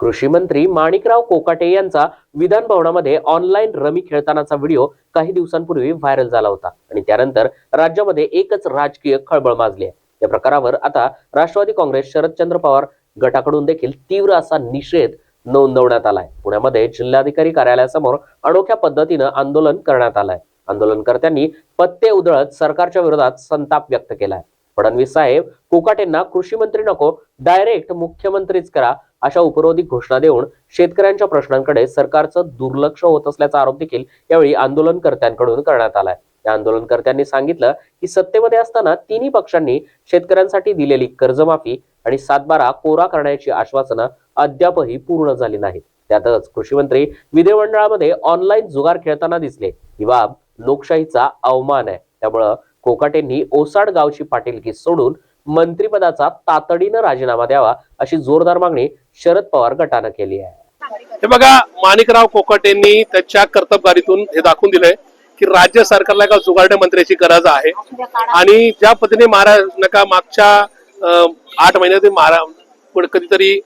कृषी मंत्री माणिकराव कोकाटे यांचा विधान भवनामध्ये ऑनलाईन रमी खेळतानाचा व्हिडिओ काही दिवसांपूर्वी व्हायरल झाला होता. आणि त्यानंतर राज्यामध्ये एकच राजकीय खळबळ माजली आहे. या प्रकारावर आता राष्ट्रवादी काँग्रेस शरदचंद्र पवार गटाकडून देखील तीव्र असा निषेध नोंदवण्यात आलाय. पुण्यामध्ये जिल्हाधिकारी कार्यालयासमोर अनोख्या पद्धतीनं आंदोलन करण्यात आलंय. आंदोलनकर्त्यांनी पत्ते उधळत सरकारच्या विरोधात संताप व्यक्त केलाय. फडणवीस साहेब कोकाटेंना कृषी मंत्री नको डायरेक्ट मुख्यमंत्रीच करा अशा उपरोधिक घोषणा देऊन शेतकऱ्यांच्या प्रश्नांकडे सरकारचं दुर्लक्ष होत असल्याचा आरोप देखील यावेळी आंदोलनकर्त्यांकडून करण्यात आलाय. या आंदोलनकर्त्यांनी सांगितलं की सत्तेमध्ये असताना तिन्ही पक्षांनी शेतकऱ्यांसाठी दिलेली कर्जमाफी आणि सातबारा कोरा करण्याची आश्वासनं अद्यापही पूर्ण झाली नाहीत. त्यातच कृषी मंत्री विधिमंडळामध्ये ऑनलाईन जुगार खेळताना दिसले. ही बाब लोकशाहीचा अवमान आहे. त्यामुळं कोकाटेंनी ओसाड गावची पाटीलकी सोडून मंत्रिपदाचा तातडीनं राजीनामा द्यावा अशी जोरदार मागणी शरद पवार गटानं केली आहे. हे बघा माणिकराव कोकटेंनी त्याच्या कर्तबगारीतून हे दाखवून दिलंय की राज्य सरकारला एका जुगारण्या मंत्र्याची गरज आहे. आणि ज्या पद्धतीने महाराज नका मागच्या आठ महिन्यात महाराज कधीतरी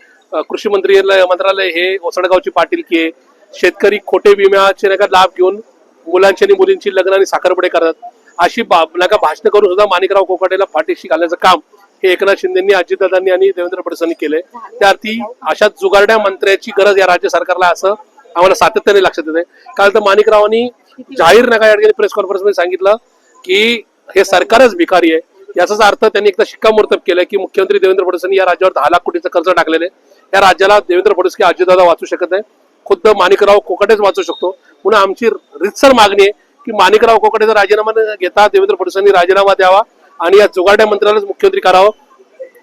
कृषी मंत्री मंत्रालय हे ओसडगावची पाटील की शेतकरी खोटे विम्याचे नका लाभ घेऊन मुलांची आणि मुलींची लग्न आणि साखरपुडे करतात. अशी बा- भाषण करून सुद्धा माणिकराव कोकाटेला पाठीशी घालण्याचं काम हे एकनाथ शिंदेनी अजितदादांनी आणि देवेंद्र फडणवीसांनी केलंय. त्या अर्थी अशा जुगारड्या मंत्र्याची गरज या राज्य सरकारला असं आम्हाला सातत्याने लक्षात येते काल तर माणिकरावांनी जाहीर नका या ठिकाणी प्रेस कॉन्फरन्समध्ये सांगितलं की हे सरकारच भिकारी आहे. याचाच अर्थ त्यांनी एकदा शिक्कामोर्तब केलं की मुख्यमंत्री देवेंद्र फडणवीसांनी या राज्यावर दहा लाख कोटीचं कर्ज टाकलेले या राज्याला देवेंद्र फडणवीस की अजितदादा वाचू शकत नाही. खुद्द माणिकराव कोकटेच वाचू शकतो. म्हणून आमची रितसर मागणी आहे की माणिकराव कोकडेचा राजीनामा न घेता देवेंद्र फडणवीसांनी राजीनामा द्यावा आणि या जुगाड्या मंत्र्यालाच मुख्यमंत्री करावं.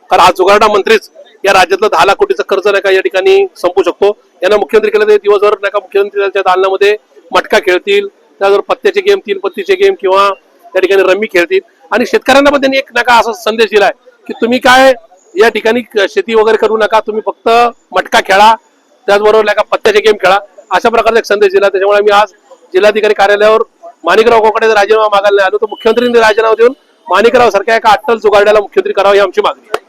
कारण हा जुगारडा मंत्रीच या राज्यातलं दहा लाख कोटीचं कर्ज नाही का या ठिकाणी संपू शकतो. यांना मुख्यमंत्री केलं तर दिवसभर नाही का मुख्यमंत्र्यांच्या दालनामध्ये मटका खेळतील त्याचबरोबर पत्त्याचे गेम तीन पत्तीचे गेम किंवा त्या ठिकाणी रम्मी खेळतील. आणि शेतकऱ्यांना पण त्यांनी एक नका असा संदेश दिलाय की तुम्ही काय या ठिकाणी शेती वगैरे करू नका तुम्ही फक्त मटका खेळा त्याचबरोबर नाही का पत्त्याचे गेम खेळा. अशा प्रकारचा एक संदेश दिला. त्याच्यामुळे मी आज जिल्हाधिकारी कार्यालयावर माणिकराव कोकडे राजीनामा मागायला आलो तर मुख्यमंत्र्यांनी राजीनामा देऊन माणिकराव सारख्या एका अट्टल जुगाड्याला मुख्यमंत्री करावं ही आमची मागणी